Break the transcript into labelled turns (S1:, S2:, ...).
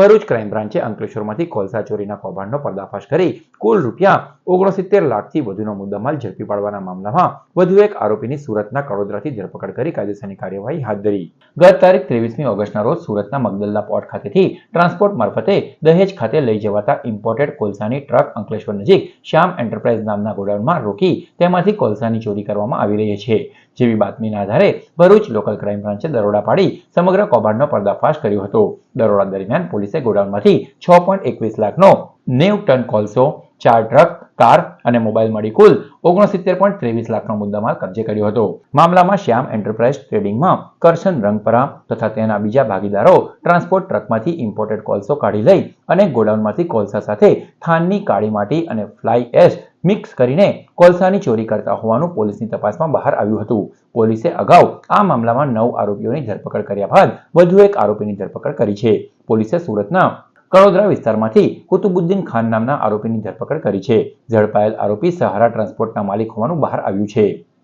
S1: Bharuch crime બ્રાન્ચે અંકલેશ્વરમાંથી કોલસા ચોરીના કૌભાંડનો પર્દાફાશ કરી કુલ રૂપિયા ઓગણસિત્તેર લાખથી વધુનો મુદ્દામાલ ઝડપી પાડવાના મામલામાં વધુ એક આરોપીની સુરતના કડોદરાથી ધરપકડ કરી કાયદેસરની કાર્યવાહી હાથ ધરી. ગત તારીખ ત્રેવીસમી ઓગસ્ટના રોજ સુરતના મગદલ્લા પોર્ટ ખાતેથી ટ્રાન્સપોર્ટ મારફતે દહેજ ખાતે લઈ જવાતા ઇમ્પોર્ટેડ કોલસાની ટ્રક અંકલેશ્વર નજીક શ્યામ એન્ટરપ્રાઇઝ નામના ગોડાઉનમાં રોકી તેમાંથી કોલસાની ચોરી કરવામાં આવી રહી છે. જેવી બાતમીના આધારે ભરૂચ લોકલ ક્રાઇમ બ્રાન્ચે દરોડા પાડી સમગ્ર કૌભાંડનો પર્દાફાશ કર્યો હતો. દરોડા દરમિયાન પોલીસે ગોડાઉનમાંથી છ પોઈન્ટ એકવીસ લાખનો નેવ ટન કોલસો ચાર ટ્રક, કાર અને મોબાઈલ મળી કુલ ઓગણસિત્તેર પોઈન્ટ ત્રેવીસ લાખનો મુદ્દામાલ કબજે કર્યો હતો. મામલામાં શ્યામ એન્ટરપ્રાઇઝ ટ્રેડિંગમાં કરશન રંગપરા તથા તેના બીજા ભાગીદારો ટ્રાન્સપોર્ટ ટ્રકમાંથી ઇમ્પોર્ટેડ કોલસો કાઢી લઈ અને ગોડાઉનમાંથી કોલસા સાથે થાનની કાળી માટી અને ફ્લાય એશ મિક્સ કરીને કોલસાની ચોરી કરતા હોવાનું પોલીસની તપાસમાં બહાર આવ્યું હતું. પોલીસે અગાઉ આ મામલામાં નવ આરોપીઓની ધરપકડ કર્યા બાદ વધુ એક આરોપીની ધરપકડ કરી છે. પોલીસે સુરતના કડોદરા વિસ્તારમાંથી કુતુબુદ્દીન ખાન નામના આરોપીની ધરપકડ કરી છે. ઝડપાયેલ આરોપી સહારા ટ્રાન્સપોર્ટના માલિક હોવાનું બહાર આવ્યું છે.